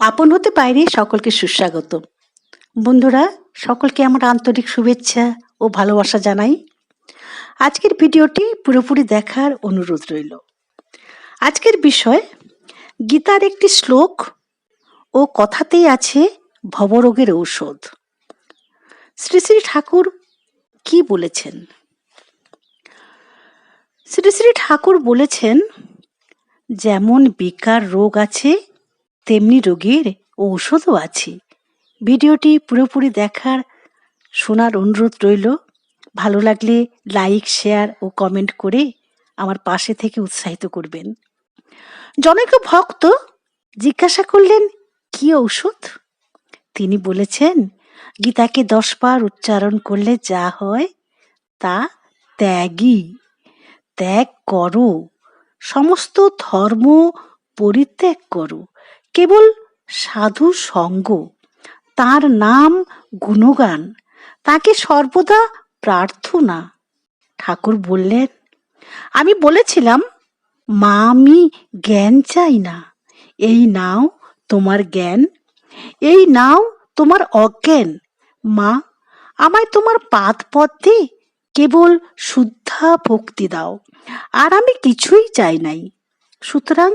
আপন হতে বাইরে সকলকে সুস্বাগত। বন্ধুরা, সকলকে আমার আন্তরিক শুভেচ্ছা ও ভালোবাসা জানাই। আজকের ভিডিওটি পুরোপুরি দেখার অনুরোধ রইল। আজকের বিষয়, গীতার একটি শ্লোক ও কথাতেই আছে ভবরোগের ঔষধ। শ্রী শ্রী ঠাকুর কি বলেছেন? শ্রী শ্রী ঠাকুর বলেছেন, যেমন বিকার রোগ আছে তেমনি রোগীর ঔষধও আছে। ভিডিওটি পুরোপুরি দেখার শোনার অনুরোধ রইল। ভালো লাগলে লাইক, শেয়ার ও কমেন্ট করে আমার পাশে থেকে উৎসাহিত করবেন। জনৈক ভক্ত জিজ্ঞাসা করলেন, কি ঔষধ? তিনি বলেছেন, গীতাকে দশবার উচ্চারণ করলে যা হয় তা ত্যাগই ত্যাগ করো। সমস্ত ধর্ম পরিত্যাগ করো। কেবল সাধু সঙ্গ, তার নাম গুণগান, তাকে সর্বদা প্রার্থনা। ঠাকুর বললেন, আমি বলেছিলাম, মা, আমি জ্ঞান চাই না। এই নাও তোমার জ্ঞান, এই নাও তোমার অজ্ঞান। মা, আমায় তোমার পাদ পথে কেবল শুদ্ধা ভক্তি দাও, আর আমি কিছুই চাই নাই। সুতরাং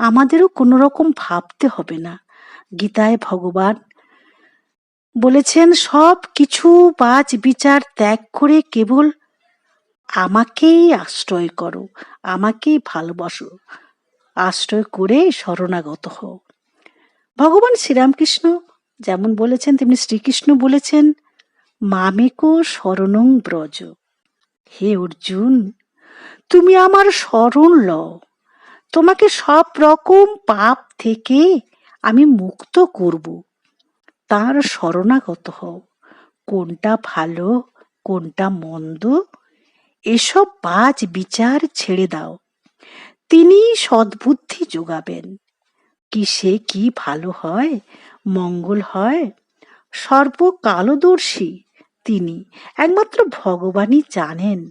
আমাদেরও কোনো রকম ভাবতে হবে না। গীতায় ভগবান বলেছেন, সব কিছু বাজ বিচার ত্যাগ করে কেবল আমাকেই আশ্রয় করো, আমাকেই ভালোবাসো, আশ্রয় করে শরণাগত হও। ভগবান শ্রীরামকৃষ্ণ যেমন বলেছেন, তেমনি শ্রীকৃষ্ণ বলেছেন, মামেকো শরণং ব্রজ। হে অর্জুন, তুমি আমার শরণ লও। তোমাকে সব রকম পাপ থেকে আমি মুক্ত করব। তার শরণাগত হও। কোনটা ভালো, কোনটা মন্দ, এসব বাজ বিচার ছেড়ে দাও। তিনি সদ্বুদ্ধি যোগাবেন। কি সে কি ভালো হয়, মঙ্গল হয়? সর্বকালদর্শী তিনি। একমাত্র ভগবানই জানেন।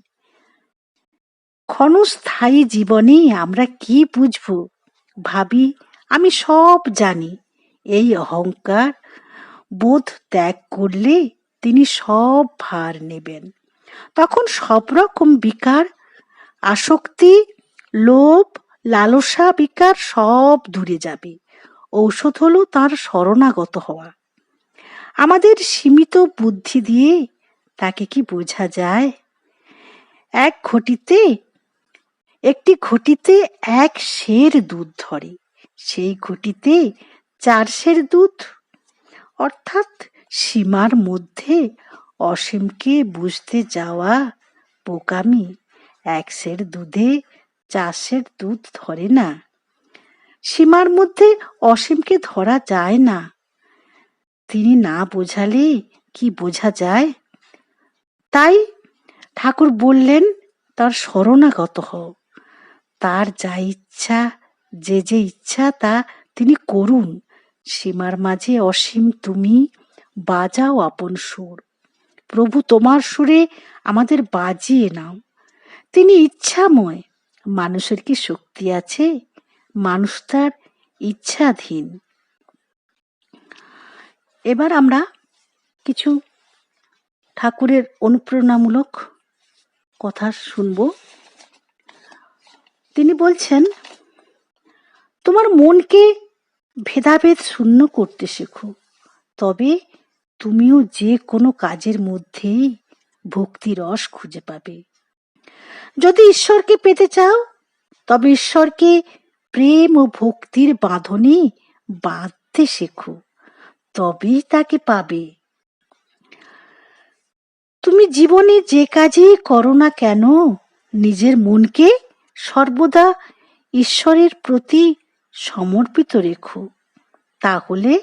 ক্ষণস্থায়ী জীবনে আমরা কি বুঝব? ভাবি, আমি সব জানি। এই অহংকার বোধ ত্যাগ করলে তিনি সব ভার নেবেন। তখন সব রকম বিকার, আসক্তি, লোভ, লালসা বিকার সব দূরে যাবে। ঔষধ হলো তার শরণাগত হওয়া। আমাদের সীমিত বুদ্ধি দিয়ে তাকে কি বোঝা যায়? এক ঘটিতে একটি ঘটিতে এক সের দুধ ধরে, সেই ঘটিতে চার সের দুধ। অর্থাৎ সীমার মধ্যে অসীমকে বুঝতে যাওয়া বোকামি, এক সের দুধে চার সের দুধ ধরে না। সীমার মধ্যে অসীমকে ধরা যায় না। তিনি না বোঝালে কি বোঝা যায়? তাই ঠাকুর বললেন, তার শরণাগত হও। তার যা ইচ্ছা, যে যে ইচ্ছা তা তিনি করুন। সীমার মাঝে অসীম তুমি, বাজাও আপন সুর। প্রভু তোমার সুরে আমাদের বাজিয়ে নাও। তিনি ইচ্ছাময়, মানুষের কি শক্তি আছে? মানুষ তার ইচ্ছাধীন। এবার আমরা কিছু ঠাকুরের অনুপ্রেরণামূলক কথা শুনব। তিনি বলছেন, তোমার মনকে ভেদাভেদ শূন্য করতে শেখো। তবে তুমিও যে কোনো কাজের মধ্যেই ভক্তি রস খুঁজে পাবে। যদি ঈশ্বরকে পেতে চাও, তবে ঈশ্বরকে প্রেম ও ভক্তির বাঁধনে বাঁধতে শেখো। তবেই তাকে পাবে। তুমি জীবনে যে কাজই করো না কেন, নিজের মনকে সর্বদা ঈশ্বরের প্রতি সমর্পিত রেখো। তাহলে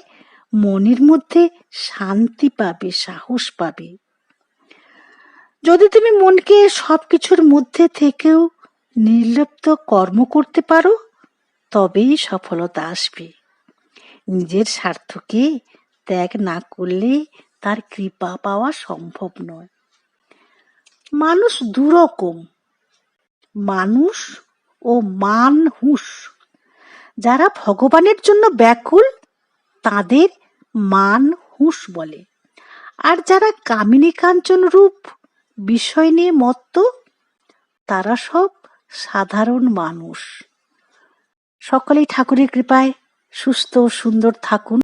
মনের মধ্যে শান্তি পাবে, সাহস পাবে। যদি তুমি মনকে সবকিছুর মধ্যে থেকেও নির্লিপ্ত কর্ম করতে পারো, তবেই সফলতা আসবে। নিজের স্বার্থকে ত্যাগ না করলে তার কৃপা পাওয়া সম্ভব নয়। মানুষ দুরকম। মানুষ ও মান মানহুস যারা ভগবানের জন্য ব্যাকুল, তাদের মান হুঁশ বলে। আর যারা কামিনী কাঞ্চন রূপ, বিষয় নিয়ে মত্ত, তারা সব সাধারণ মানুষ। সকলেই ঠাকুরের কৃপায় সুস্থ ও সুন্দর থাকুন।